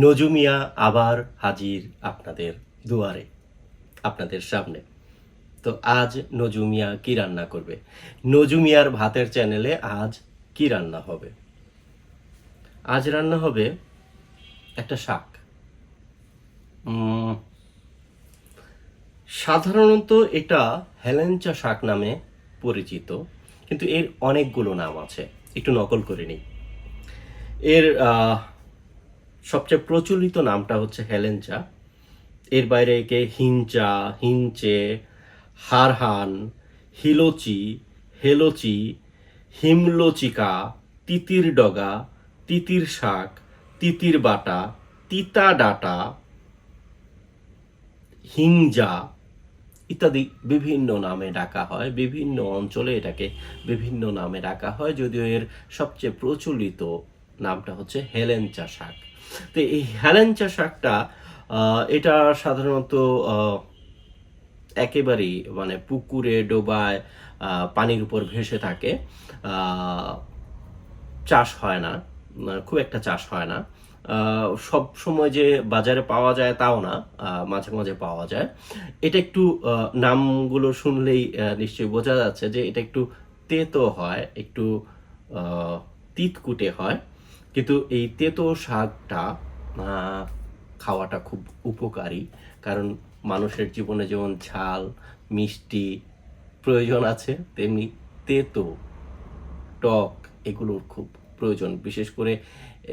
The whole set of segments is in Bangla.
নজুমিয়া আবার হাজির আপনাদের দুয়ারে, আপনাদের সামনে। তো আজ নজুমিয়া কি রান্না করবে? নজুমিয়ার ভাতের চ্যানেলে আজ কি রান্না হবে? আজ রান্না হবে একটা শাক। সাধারণত এটা হেলেঞ্চা শাক নামে পরিচিত, কিন্তু এর অনেকগুলো নাম আছে। একটু নকল করে নিই। এর সবচেয়ে প্রচলিত নামটা হচ্ছে হেলেঞ্চা। এর বাইরে একে হিঞ্চা হিঞ্চে হারহান, হিলোচি, হেলোচি, হিমলোচিকা, তিতির ডগা, তিতির শাক, তিতির বাটা, তিতা ডাটা, হিংজা ইত্যাদি বিভিন্ন নামে ডাকা হয়। বিভিন্ন অঞ্চলে এটাকে বিভিন্ন নামে ডাকা হয়, যদিও এর সবচেয়ে প্রচলিত নামটা হচ্ছে হেলেঞ্চা শাক। তো এই হেলেঞ্চা শাকটা এটা সাধারণত একেবারেই মানে পুকুরে, ডোবায় পানির উপর ভেসে থাকে। চাষ হয় না মানে খুব একটা চাষ হয় না। সব সময় যে বাজারে পাওয়া যায় তাও না মাঝে মাঝে পাওয়া যায়। এটা একটু নামগুলো শুনলেই নিশ্চয়ই বোঝা যাচ্ছে যে এটা একটু তেতো হয়, একটু তিতকুটে হয়। কিন্তু এই তেতো শাকটা খাওয়াটা খুব উপকারী। কারণ মানুষের জীবনে যেমন ঝাল, মিষ্টি প্রয়োজন আছে, তেমনি তেতো, টক এগুলোর খুব প্রয়োজন, বিশেষ করে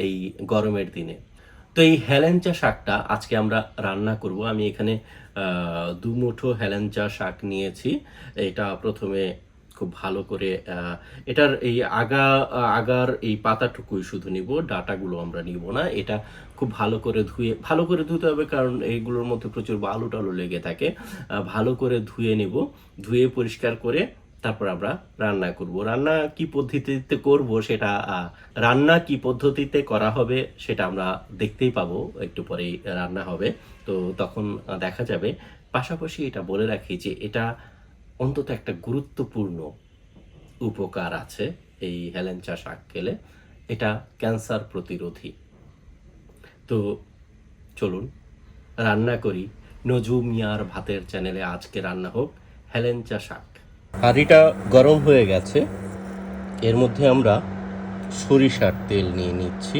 এই গরমের দিনে। তো এই হেলেঞ্চা শাকটা আজকে আমরা রান্না করব। আমি এখানে দু মুঠো হেলেঞ্চা শাক নিয়েছি। এটা প্রথমে খুব ভালো করে এটার এই আগা, আগার এই পাতাটুকুই শুধু নিব, ডাটাগুলো আমরা নিব না। এটা খুব ভালো করে ধুয়ে, ভালো করে ধুতে হবে কারণ এইগুলোর মধ্যে প্রচুর বালু টালু লেগে থাকে। ভালো করে ধুয়ে নেব, ধুয়ে পরিষ্কার করে তারপর আমরা রান্না করব। রান্না কি পদ্ধতিতে করব সেটা রান্না কি পদ্ধতিতে করা হবে সেটা আমরা দেখতেই পাবো, একটু পরেই রান্না হবে। তো তখন দেখা যাবে। পাশাপাশি এটা বলে রাখি যে এটা অন্তত একটা গুরুত্বপূর্ণ উপকার আছে এই হেলেঞ্চা শাক খেলে। এটা ক্যান্সার প্রতিরোধী। তো চলুন, রান্না করি। নজু মিয়ার ভাতের চ্যানেলে আজকে রান্না হোক হেলেঞ্চা শাক। হাঁড়িটা গরম হয়ে গেছে। এর মধ্যে আমরা সরিষার তেল নিয়ে নিচ্ছি।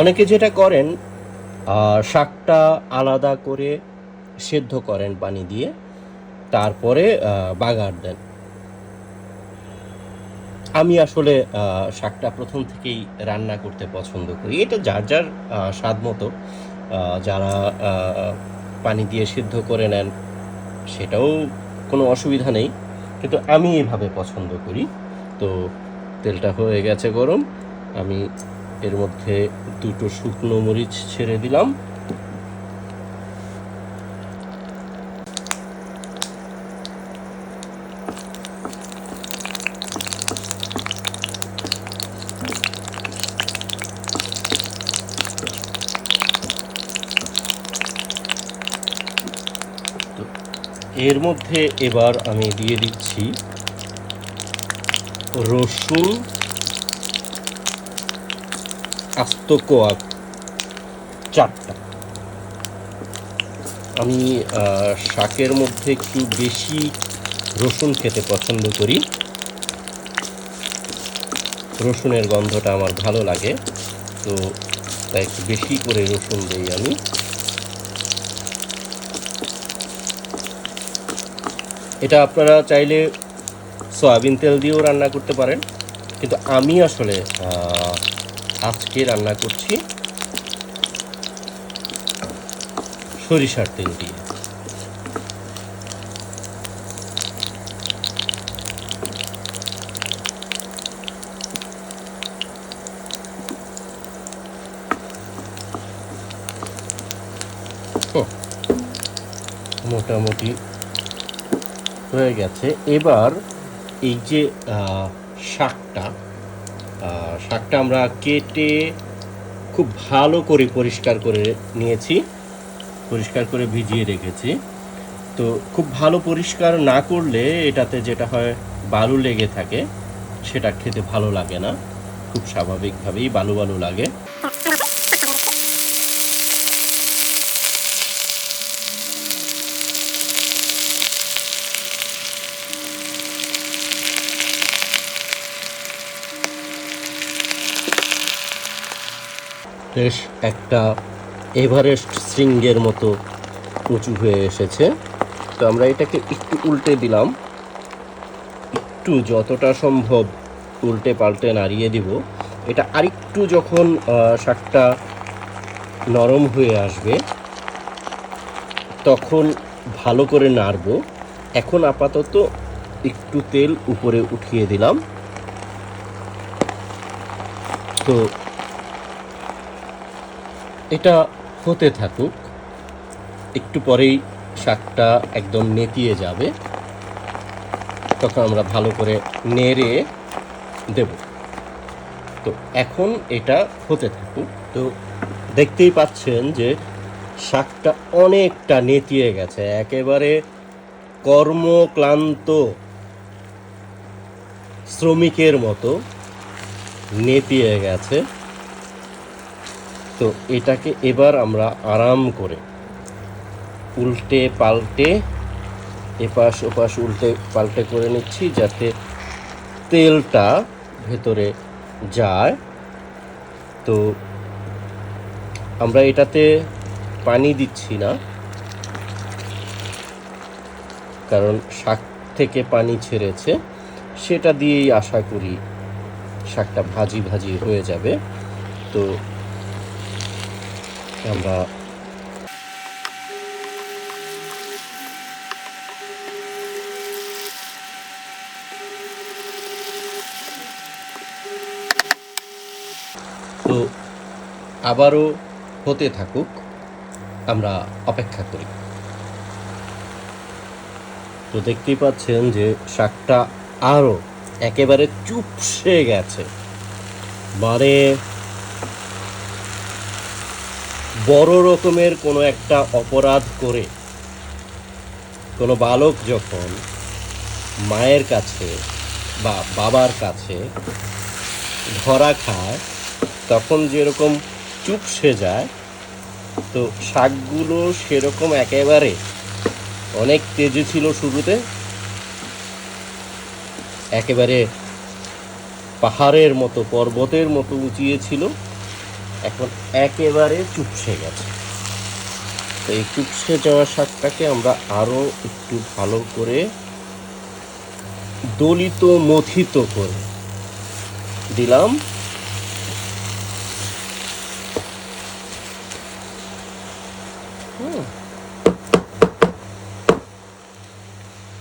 অনেকে যেটা করেন শাকটা আলাদা করে সেদ্ধ করেন পানি দিয়ে, তারপরে বাগার দেন। আমি আসলে শাকটা প্রথম থেকেই রান্না করতে পছন্দ করি। এটা যার যার স্বাদ মতো যারা পানি দিয়ে সিদ্ধ করে নেন, সেটাও কোনো অসুবিধা নেই। কিন্তু আমি এভাবে পছন্দ করি। তো তেলটা হয়ে গেছে গরম, আমি এর মধ্যে দুটো শুকনো মরিচ ছেড়ে দিলাম। এর মধ্যে এবার আমি দিয়ে দিচ্ছি রসুন আস্ত কোয়া চারটা। আমি শাকের মধ্যে একটু বেশি রসুন খেতে পছন্দ করি। রসুনের গন্ধটা আমার ভালো লাগে, তো তাই একটু বেশি করে রসুন দিই আমি। এটা আপনারা চাইলে সয়াবিন তেল দিয়েও রান্না করতে পারেন, কিন্তু আমি আসলে আজকে রান্না করছি সরিষার তেল দিয়ে। মোটামুটি হয়ে গেছে। এবার এই যে শাকটা শাকটা আমরা কেটে খুব ভালো করে পরিষ্কার করে নিয়েছি, পরিষ্কার করে ভিজিয়ে রেখেছি। তো খুব ভালো পরিষ্কার না করলে এটাতে যেটা হয় বালু লেগে থাকে, সেটা খেতে ভালো লাগে না। খুব স্বাভাবিকভাবেই বালু বালু লাগে। বেশ একটা এভারেস্ট শৃঙ্গের মতো উঁচু হয়ে এসেছে। তো আমরা এটাকে একটু উল্টে দিলাম। একটু যতটা সম্ভব উল্টে পাল্টে নাড়িয়ে দিব। এটা আরেকটু যখন শাকটা নরম হয়ে আসবে, তখন ভালো করে নাড়বো। এখন আপাতত একটু তেল উপরে উঠিয়ে দিলাম। তো এটা হতে থাকুক, একটু পরেই শাকটা একদম নেতিয়ে যাবে, তখন আমরা ভালো করে নেড়ে দেব। তো এখন এটা হতে থাকুক। তো দেখতেই পাচ্ছেন যে শাকটা অনেকটা নেতিয়ে গেছে, একেবারে কর্মক্লান্ত শ্রমিকের মতো নেতিয়ে গেছে। তো এটাকে এবার আমরা আরাম করে উল্টে পাল্টে, এপাশ ওপাশ উল্টে পাল্টে করে নিচ্ছি যাতে তেলটা ভেতরে যায়। তো আমরা এটাতে পানি দিচ্ছি না, কারণ শাক থেকে পানি ছেড়েছে। সেটা দিয়েই আশা করি শাকটা ভাজি ভাজি হয়ে যাবে। তো আমরা তো আবারও হতে থাকুক, আমরা অপেক্ষা করি। তো দেখতেই পাচ্ছেন যে শাকটা আরও একেবারে চুপসে গেছে। মানে বড় রকমের কোনো একটা অপরাধ করে কোনো বালক যখন মায়ের কাছে বা বাবার কাছে ধরা খায়, তখন যেরকম চুপ সে যায়, তো শাকগুলো সেরকম একেবারে অনেক তেজে ছিল শুরুতে, একেবারে পাহাড়ের মতো, পর্বতের মতো উঁচিয়ে ছিল। এখন একেবারে চুপসে গেছে। তো এই চুপসে যাওয়া শাকটাকে আমরা আরও একটু ভালো করে দলিত মথিত করে দিলাম।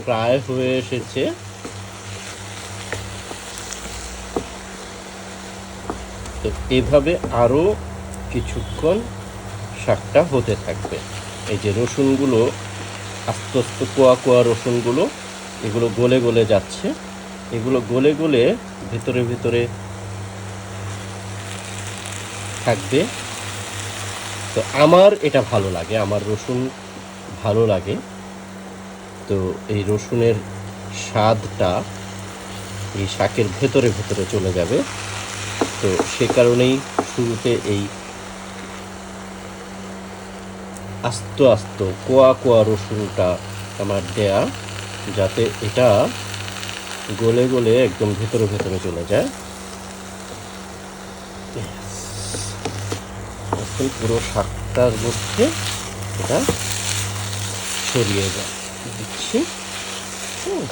প্রায় হয়ে এসেছে। এভাবে আরও কিছুক্ষণ শাকটা হতে থাকবে। এই যে রসুনগুলো, আস্তে আস্তে কোয়া কোয়া রসুনগুলো, এগুলো গলে গলে যাচ্ছে। এগুলো গলে গলে ভেতরে ভেতরে থাকবে। তো আমার এটা ভালো লাগে, আমার রসুন ভালো লাগে। তো এই রসুনের স্বাদটা এই শাকের ভেতরে ভেতরে চলে যাবে। তো সে কারণেই শুরুতে এই আস্ত আস্ত কোয়া কোয়া রসুনটা আমার দেয়া, যাতে এটা গলে গলে একদম ভেতরে ভেতরে চলে যায়। এখন পুরো শাকটার মধ্যে এটা ছড়িয়ে যায় দিচ্ছি। হুম।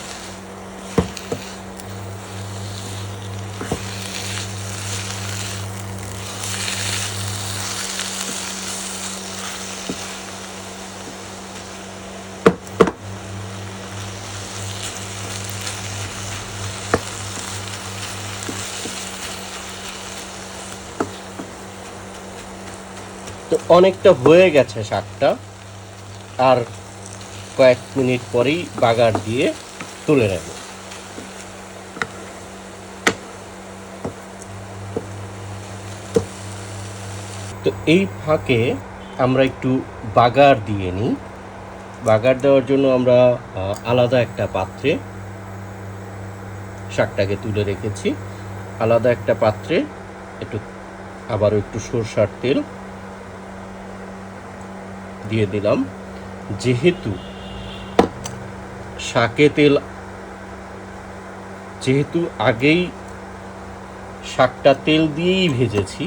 অনেকটা হয়ে গেছে শাকটা। আর কয়েক মিনিট পরেই বাগার দিয়ে তুলে নেব। তো এই ফাঁকে আমরা একটু বাগার দিয়ে নিই। বাগার দেওয়ার জন্য আমরা আলাদা একটা পাত্রে শাকটাকে তুলে রেখেছি। আলাদা একটা পাত্রে একটু, আবারও একটু সরষার তেল দিয়ে দিলাম। যেহেতু শাকে তেল, যেহেতু আগেই শাকটা তেল দিয়েই ভেজেছি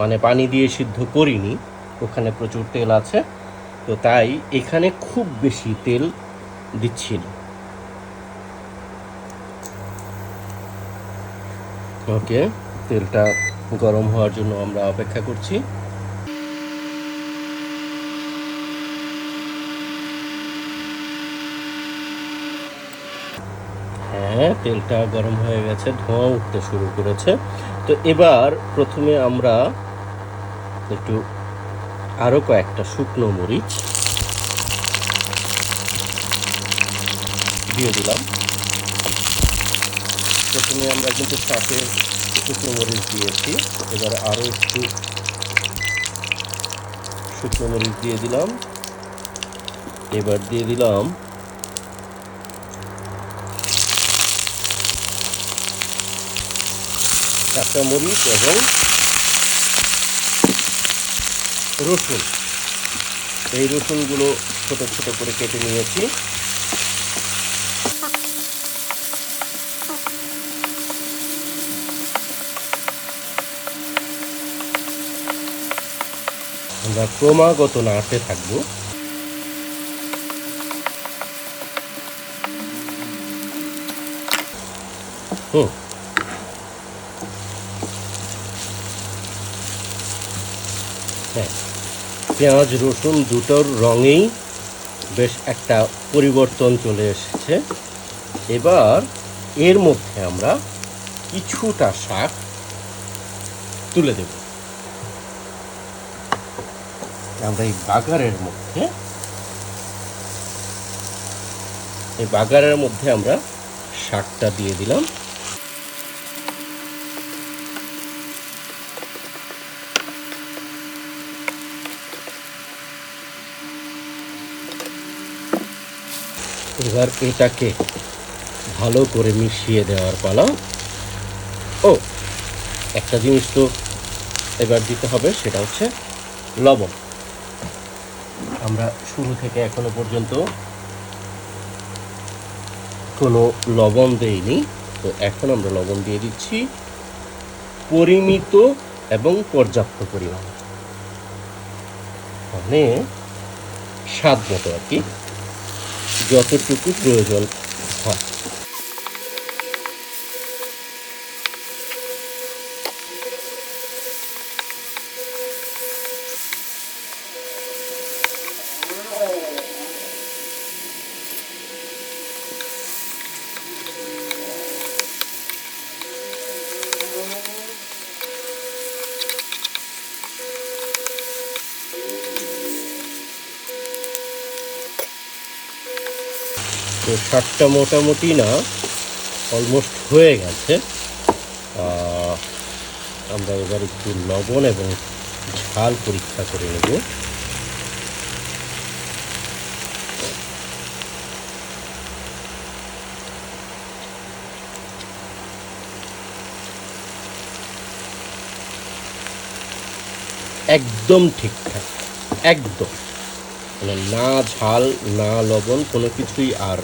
মানে পানি দিয়ে সিদ্ধ করিনি, ওখানে প্রচুর তেল আছে, তো তাই এখানে খুব বেশি তেল দিচ্ছি ওকে, তেলটা গরম হওয়ার জন্য আমরা অপেক্ষা করছি। হ্যাঁ তেলটা গরম হয়ে গেছে, ধোঁয়া উঠতে শুরু করেছে। তো এবার প্রথমে আমরা একটু আরও কয়েকটা শুকনো মরিচ দিয়ে দিলাম। প্রথমে আমরা কিন্তু সাথে শুকনো মরিচ দিয়েছি। এবার আরও একটু শুকনো মরিচ দিয়ে দিলাম। এবার দিয়ে দিলাম কাঁচা মরিচ এবং রসুন। এই রসুনগুলো ছোট ছোট করে কেটে নিয়েছি। আমরা ক্রমাগত নাড়তে থাকব। হুম। পেঁয়াজ, রসুন দুটোর রঙেই বেশ একটা পরিবর্তন চলে এসেছে। এবার এর মধ্যে আমরা কিছুটা শাক তুলে দেব। আমরা এই বাগারের মধ্যে, এই বাগারের মধ্যে আমরা শাকটা দিয়ে দিলাম। এবার এটাকে ভালো করে মিশিয়ে দেওয়ার পালা। ও, একটা জিনিস তো এবার দিতে হবে, সেটা হচ্ছে লবণ। আমরা শুরু থেকে এখনও পর্যন্ত কোনো লবণ দেইনি, তো এখন আমরা লবণ দিয়ে দিচ্ছি পরিমিত এবং পর্যাপ্ত পরিমাণ। মানে স্বাদ মতো আর কি। যতটুকু প্রয়োজন হয় তো শাকটা মোটামুটি না অলমোস্ট হয়ে গেছে। আমরা এবার একটু লবণ এবং ঝাল পরীক্ষা করে নেব। একদম ঠিকঠাক, একদম। মানে না ঝাল, না লবণ কোনো কিছুই আর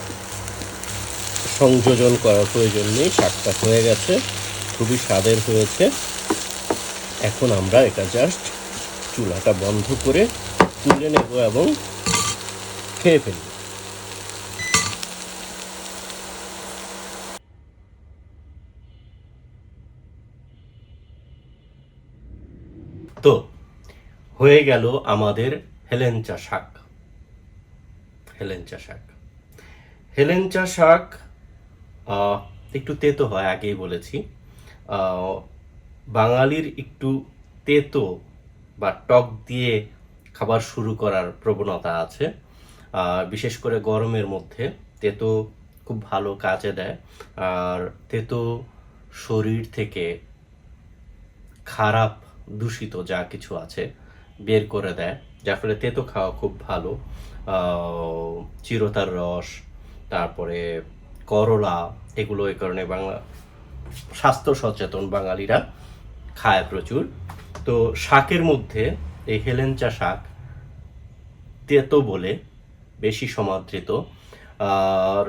সংযোজন করার প্রয়োজন নেই। শাকটা হয়ে গেছে, খুবই স্বাদের হয়েছে। এখন আমরা এটা জাস্ট চুলাটা বন্ধ করে তুলে নেব এবং খেয়ে ফেলব। তো, হয়ে গেল আমাদের হেলেঞ্চা শাক। হেলেঞ্চা শাক। হেলেঞ্চা শাক একটু তেতো হয়, আগেই বলেছি। বাঙালির একটু তেতো বা টক দিয়ে খাবার শুরু করার প্রবণতা আছে। বিশেষ করে গরমের মধ্যে তেতো খুব ভালো কাজে দেয়। আর তেতো শরীর থেকে খারাপ দূষিত যা কিছু আছে বের করে দেয়, যার ফলে তেতো খাওয়া খুব ভালো। চিরতার রস, তারপরে করলা, এগুলো এই কারণে বাংলা স্বাস্থ্য সচেতন বাঙালিরা খায় প্রচুর। তো শাকের মধ্যে এই হেলেঞ্চা শাক তেতো বলে, বেশি সমাদৃত। আর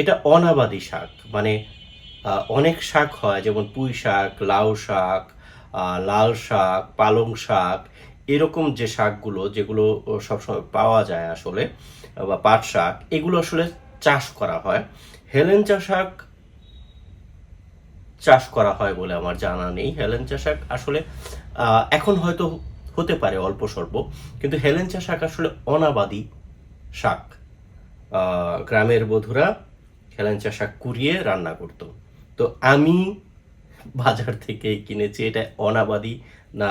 এটা অনাবাদী শাক মানে অনেক শাক হয়, যেমন পুঁই শাক, লাউ শাক লাল শাক, পালং শাক এরকম যে শাকগুলো যেগুলো সবসময় পাওয়া যায় আসলে, বা পাট শাক, এগুলো আসলে চাষ করা হয়। হেলেঞ্চা শাক চাষ করা হয় বলে আমার জানা নেই। হেলেঞ্চা শাক আসলে এখন হয়তো হতে পারে অল্প স্বল্প, কিন্তু হেলেঞ্চা শাক আসলে অনাবাদী শাক। গ্রামের বধুরা হেলেঞ্চা শাক কুড়িয়ে রান্না করতো। তো আমি বাজার থেকে কিনেছি, এটা অনাবাদি না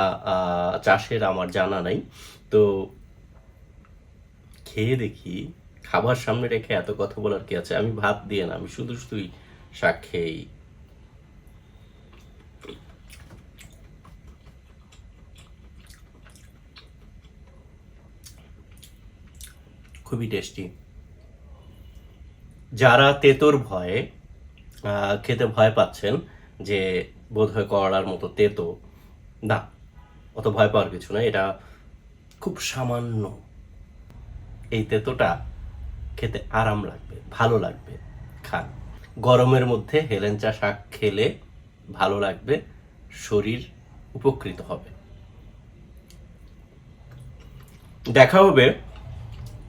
চাষের আমার জানা নাই। তো খেয়ে দেখি, খাবার সামনে রেখে এত কথা বলার কি আছে? আমি ভাত দিয়ে না, আমি শুধু শুধুই শাক খেয়েই। খুবই টেস্টি। যারা তেতোর ভয়ে খেতে ভয় পাচ্ছেন যে বোধ হয় করলার মতো তেতো। না, অত ভয় পাওয়ার কিছু না, এটা খুব সামান্য। এই তেতোটা খেতে আরাম লাগবে, ভালো লাগবে, খান। গরমের মধ্যে হেলেঞ্চা শাক খেলে ভালো লাগবে, শরীর উপকৃত হবে। দেখা হবে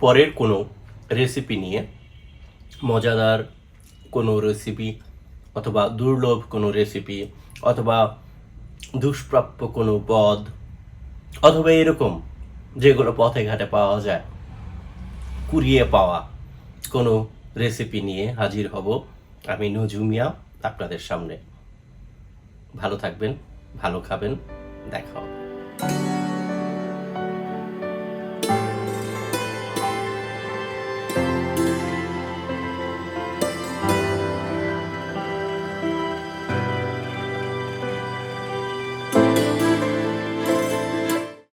পরের কোনো রেসিপি নিয়ে। মজাদার কোনো রেসিপি অথবা দুর্লভ কোনো রেসিপি অথবা দুষ্প্রাপ্য কোনো পদ, অথবা এরকম যেগুলো পথে ঘাটে পাওয়া যায়। কুড়িয়ে পাওয়া কোনো রেসিপি নিয়ে হাজির হব আমি নজুমিয়া আপনাদের সামনে। ভালো থাকবেন, ভালো খাবেন, দেখা হবে।